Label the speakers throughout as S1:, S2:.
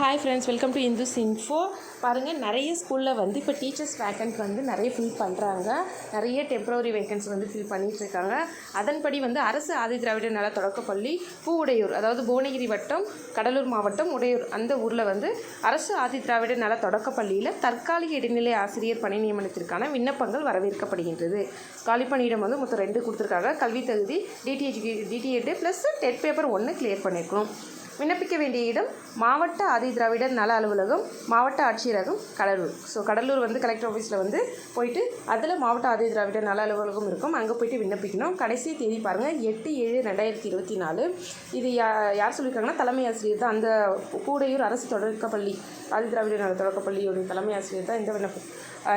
S1: Hi friends welcome to Indus info பாருங்கள் நிறைய ஸ்கூலில் வந்து இப்போ டீச்சர்ஸ் வேக்கன்ட் வந்து நிறைய ஃபில் பண்ணுறாங்க நிறைய டெம்ப்ரவரி வேகன்சி வந்து ஃபில் பண்ணிகிட்ருக்காங்க இருக்காங்க அதன்படி வந்து அரசு ஆதி திராவிட நல தொடக்கப்பள்ளி பூ உடையூர் அதாவது புவனகிரி வட்டம் கடலூர் மாவட்டம் உடையூர் அந்த ஊரில் வந்து அரசு ஆதி திராவிட நல தொடக்கப்பள்ளியில் தற்காலிக இடைநிலை ஆசிரியர் பணி நியமனத்திற்கான விண்ணப்பங்கள் வரவேற்கப்படுகின்றது. காலிப்பணியிடம் வந்து மொத்தம் ரெண்டு கொடுத்துருக்காங்க. கல்வி தகுதி டிடிஹெச் டிடிஎட்டு ப்ளஸ் டெட் பேப்பர் ஒன்று கிளியர் பண்ணியிருக்கணும் விண்ணப்பிக்க வேண்டிய இடம் மாவட்ட ஆதி திராவிடர் நல அலுவலகம் மாவட்ட ஆட்சியரகம் கடலூர். ஸோ கடலூர் வந்து கலெக்டர் ஆஃபீஸில் வந்து போயிட்டு அதில் மாவட்ட ஆதி திராவிடர் நல அலுவலகம் இருக்கும். அங்கே போயிட்டு விண்ணப்பிக்கணும். கடைசி தேதி பாருங்கள் எட்டு ஏழு ரெண்டாயிரத்தி இருபத்தி நாலு. இது யா யார் சொல்லியிருக்காங்கன்னா தலைமை ஆசிரியர் தான். அந்த கூடையூர் அரசு தொடக்கப்பள்ளி ஆதி திராவிடர் நல தொடக்கப்பள்ளியோட தலைமை ஆசிரியர் தான் இந்த விண்ணப்பம்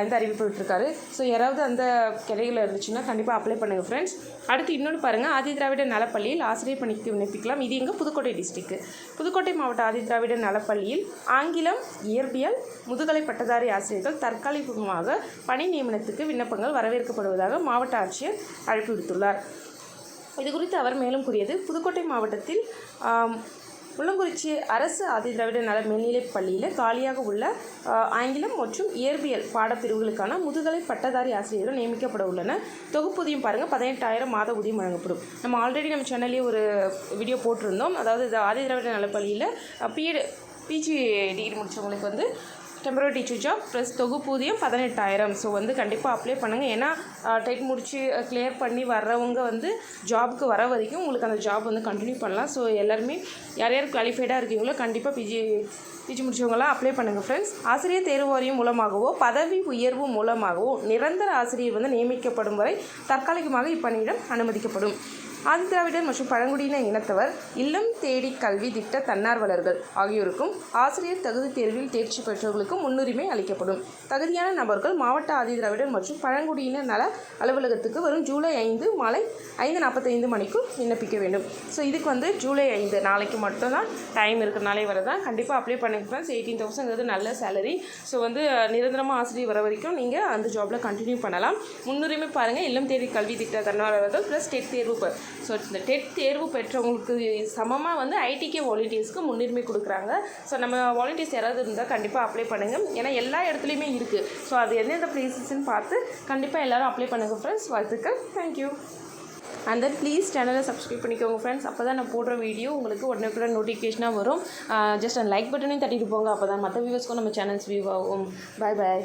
S1: இந்த அறிவிப்பு விட்டுருக்காரு. ஸோ யாராவது அந்த கிளையில் இருந்துச்சுன்னா கண்டிப்பாக அப்ளை பண்ணுங்கள் ஃப்ரெண்ட்ஸ் அடுத்து இன்னொன்று பாருங்கள் ஆதிதிராவிட நலப்பள்ளியில் ஆசிரியர் பணிக்கு விண்ணப்பிக்கலாம். இது எங்கள் புதுக்கோட்டை டிஸ்ட்ரிக்ட் புதுக்கோட்டை மாவட்ட ஆதிதிராவிட நலப்பள்ளியில் ஆங்கிலம் இயற்பியல் முதுகலை பட்டதாரி ஆசிரியர்கள் தற்காலிகமாக பணி நியமனத்துக்கு விண்ணப்பங்கள் வரவேற்கப்படுவதாக மாவட்ட ஆட்சியர் அழைப்பு விடுத்துள்ளார். இது குறித்து அவர் மேலும் கூறியது புதுக்கோட்டை மாவட்டத்தில் ஆம், முள்ளங்குறிச்சி அரசு ஆதிதிராவிட நல மேல்நிலைப் பள்ளியில் காலியாக உள்ள ஆங்கிலம் மற்றும் இயற்பியல் பாடப்பிரிவுகளுக்கான முதுகலை பட்டதாரி ஆசிரியர்கள் நியமிக்கப்பட உள்ளன தொகுப்பூதியம் பாருங்கள் பதினெட்டாயிரம் மாத ஊதியம் வழங்கப்படும். நம்ம ஆல்ரெடி நம்ம சேனல்லேயே ஒரு வீடியோ போட்டிருந்தோம். அதாவது இது ஆதிதிராவிட நல பள்ளியில் பிஎட் பிஜி டிகிரி முடித்தவங்களுக்கு வந்து டெம்பரரி டீச்சர் ஜாப் ப்ளஸ் தொகுப்பூதியம் பதினெட்டாயிரம். ஸோ வந்து கண்டிப்பாக அப்ளை பண்ணுங்கள் ஏன்னா டெட் முடித்து கிளியர் பண்ணி வர்றவங்க வந்து ஜாபுக்கு வர வரைக்கும் உங்களுக்கு அந்த ஜாப் வந்து கண்டினியூ பண்ணலாம். ஸோ எல்லாருமே யார் யார் குவாலிஃபைடாக இருக்கீங்களோ கண்டிப்பாக பிஜி பிஜி முடிச்சவங்களாம் அப்ளை பண்ணுங்கள் ஃப்ரெண்ட்ஸ் ஆசிரியர் தேர்வு வாரியம் மூலமாகவோ பதவி உயர்வு மூலமாகவோ நிரந்தர ஆசிரியர் வந்து நியமிக்கப்படும் வரை தற்காலிகமாக இப்பணியிடம் அனுமதிக்கப்படும். ஆதிதிராவிடர் மற்றும் பழங்குடியின இனத்தவர் இல்லம் தேடி கல்வி திட்ட தன்னார்வலர்கள். ஆகியோருக்கும் ஆசிரியர் தகுதி தேர்வில் தேர்ச்சி பெற்றவர்களுக்கும் முன்னுரிமை அளிக்கப்படும். தகுதியான நபர்கள் மாவட்ட ஆதிதிராவிடர் மற்றும் பழங்குடியினர் நல அலுவலகத்துக்கு வரும் ஜூலை ஐந்து மாலை ஐந்து நாற்பத்தைந்து மணிக்கும் விண்ணப்பிக்க வேண்டும். ஸோ இதுக்கு வந்து ஜூலை ஐந்து. நாளைக்கு மட்டும்தான் டைம் இருக்கிற நாளே வரதான் கண்டிப்பாக அப்ளை பண்ணிக்கிறேன் ஃப்ரெண்ட்ஸ் எயிட்டீன் தௌசண்ட்ங்கிறது நல்ல சேலரி ஸோ வந்து நிரந்தரமாக ஆசிரியர் வர வரைக்கும் நீங்கள் அந்த ஜாபில் கண்டினியூ பண்ணலாம். முன்னுரிமை பாருங்கள் இல்லம் தேடி கல்வி திட்ட தன்னார்வலர்கள் ப்ளஸ் ஸ்டேட் தேர்வு ஸோ இந்த டெட் தேர்வு பெற்றவங்களுக்கு சமமாக வந்து ஐடிகே வாலண்டியர்ஸ்க்கு முன்னுரிமை கொடுக்குறாங்க. ஸோ நம்ம வாலண்டியர்ஸ் யாராவது இருந்தால் கண்டிப்பாக அப்ளை பண்ணுங்கள் ஏன்னா எல்லா இடத்துலையுமே இருக்குது ஸோ அது எந்தெந்த ப்ளேசஸ்ன்னு பார்த்து கண்டிப்பாக எல்லோரும் அப்ளை பண்ணுங்கள் ஃப்ரெண்ட்ஸ் வாழ்த்துக்கள். Thank you and then please சேனலை சப்ஸ்கிரைப் பண்ணிக்கோங்க ஃப்ரெண்ட்ஸ் அப்போ தான் நான் போடுற வீடியோ உங்களுக்கு உடனே கூட நோட்டிஃபிகேஷனாக வரும் ஜஸ்ட் அந்த லைக் பட்டனையும் தட்டிட்டு போங்க. அப்போ தான் மற்ற வியூவர்ஸ்க்கும் நம்ம சேனல்ஸ் வியூ ஆகும். பாய் பாய்